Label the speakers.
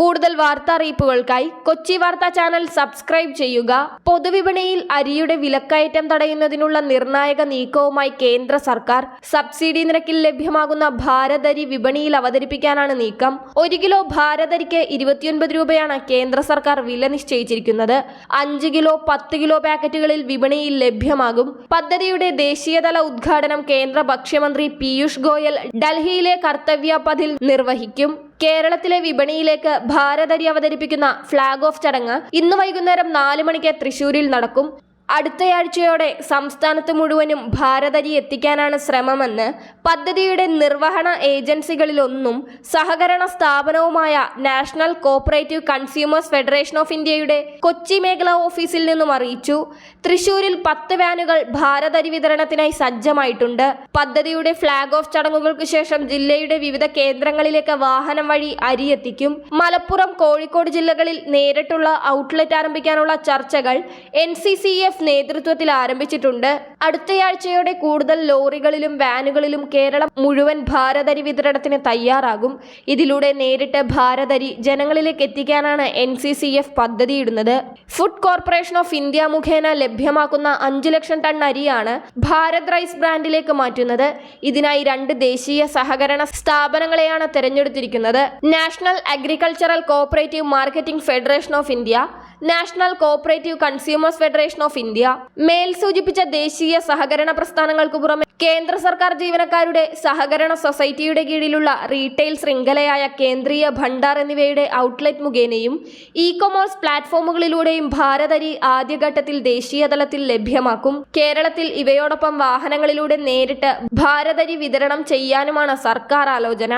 Speaker 1: കൂടുതൽ വാർത്താ അറിയിപ്പുകൾക്കായി കൊച്ചി വാർത്താ ചാനൽ സബ്സ്ക്രൈബ് ചെയ്യുക. പൊതുവിപണിയിൽ അരിയുടെ വിലക്കയറ്റം തടയുന്നതിനുള്ള നിർണായക നീക്കവുമായി കേന്ദ്ര സർക്കാർ സബ്സിഡി നിരക്കിൽ ലഭ്യമാകുന്ന ഭാരതരി വിപണിയിൽ അവതരിപ്പിക്കാനാണ് നീക്കം. ഒരു കിലോ ഭാരതരിക്ക് ഇരുപത്തിയൊൻപത് രൂപയാണ് കേന്ദ്ര സർക്കാർ വില നിശ്ചയിച്ചിരിക്കുന്നത്. അഞ്ച് കിലോ പത്ത് കിലോ പാക്കറ്റുകളിൽ വിപണിയിൽ ലഭ്യമാകും. പദ്ധതിയുടെ ദേശീയതല ഉദ്ഘാടനം കേന്ദ്ര ഭക്ഷ്യമന്ത്രി പീയൂഷ് ഗോയൽ ഡൽഹിയിലെ കർത്തവ്യ പഥിൽ നിർവഹിക്കും. കേരളത്തിലെ വിപണിയിലേക്ക് ഭാരതരി അവതരിപ്പിക്കുന്ന ഫ്ളാഗ് ഓഫ് ചടങ്ങ് ഇന്ന് വൈകുന്നേരം നാല് മണിക്ക് തൃശൂരിൽ നടക്കും. അടുത്തയാഴ്ചയോടെ സംസ്ഥാനത്ത് മുഴുവനും ഭാരതരി എത്തിക്കാനാണ് ശ്രമമെന്ന് പദ്ധതിയുടെ നിർവഹണ ഏജൻസികളിലൊന്നും സഹകരണ സ്ഥാപനവുമായ national cooperative consumers federation of ഇന്ത്യയുടെ കൊച്ചി മേഖലാ ഓഫീസിൽ നിന്നും അറിയിച്ചു. തൃശൂരിൽ പത്ത് വാനുകൾ ഭാരതരി വിതരണത്തിനായി സജ്ജമായിട്ടുണ്ട്. പദ്ധതിയുടെ ഫ്ളാഗ് ഓഫ് ചടങ്ങുകൾക്ക് ശേഷം ജില്ലയുടെ വിവിധ കേന്ദ്രങ്ങളിലേക്ക് വാഹനം വഴി അരി എത്തിക്കും. മലപ്പുറം കോഴിക്കോട് ജില്ലകളിൽ നേരിട്ടുള്ള ഔട്ട്ലെറ്റ് ആരംഭിക്കാനുള്ള ചർച്ചകൾ എൻ സി സി എഫ് നേതൃത്വത്തിൽ ആരംഭിച്ചിട്ടുണ്ട്. അടുത്തയാഴ്ചയോടെ കൂടുതൽ ലോറികളിലും വാനുകളിലും കേരളം മുഴുവൻ ഭാരതരി വിതരണത്തിന് തയ്യാറാകും. ഇതിലൂടെ നേരിട്ട് ഭാരതരി ജനങ്ങളിലേക്ക് എത്തിക്കാനാണ് എൻ സി സി എഫ് പദ്ധതിയിടുന്നത്. ഫുഡ് കോർപ്പറേഷൻ ഓഫ് ഇന്ത്യ മുഖേന ലഭ്യമാക്കുന്ന അഞ്ചു ലക്ഷം ടൺ അരിയാണ് ഭാരത് റൈസ് ബ്രാൻഡിലേക്ക് മാറ്റുന്നത്. ഇതിനായി രണ്ട് ദേശീയ സഹകരണ സ്ഥാപനങ്ങളെയാണ് തെരഞ്ഞെടുത്തിരിക്കുന്നത്. National agricultural cooperative marketing federation of India national cooperative consumers federation of India. മേൽ സൂചിപ്പിച്ച ദേശീയ സഹകരണ പ്രസ്ഥാനങ്ങൾക്ക് പുറമെ കേന്ദ്ര സർക്കാർ ജീവനക്കാരുടെ സഹകരണ സൊസൈറ്റിയുടെ കീഴിലുള്ള റീറ്റെയിൽ ശൃംഖലയായ കേന്ദ്രീയ ഭണ്ഡാർ എന്നിവയുടെ ഔട്ട്ലെറ്റ് മുഖേനയും ഇ കൊമേഴ്സ് പ്ലാറ്റ്ഫോമുകളിലൂടെയും ഭാരതരി ആദ്യഘട്ടത്തിൽ ദേശീയ തലത്തിൽ ലഭ്യമാക്കും. കേരളത്തിൽ ഇവയോടൊപ്പം വാഹനങ്ങളിലൂടെ നേരിട്ട് ഭാരതരി വിതരണം ചെയ്യാനുമാണ് സർക്കാർ ആലോചന.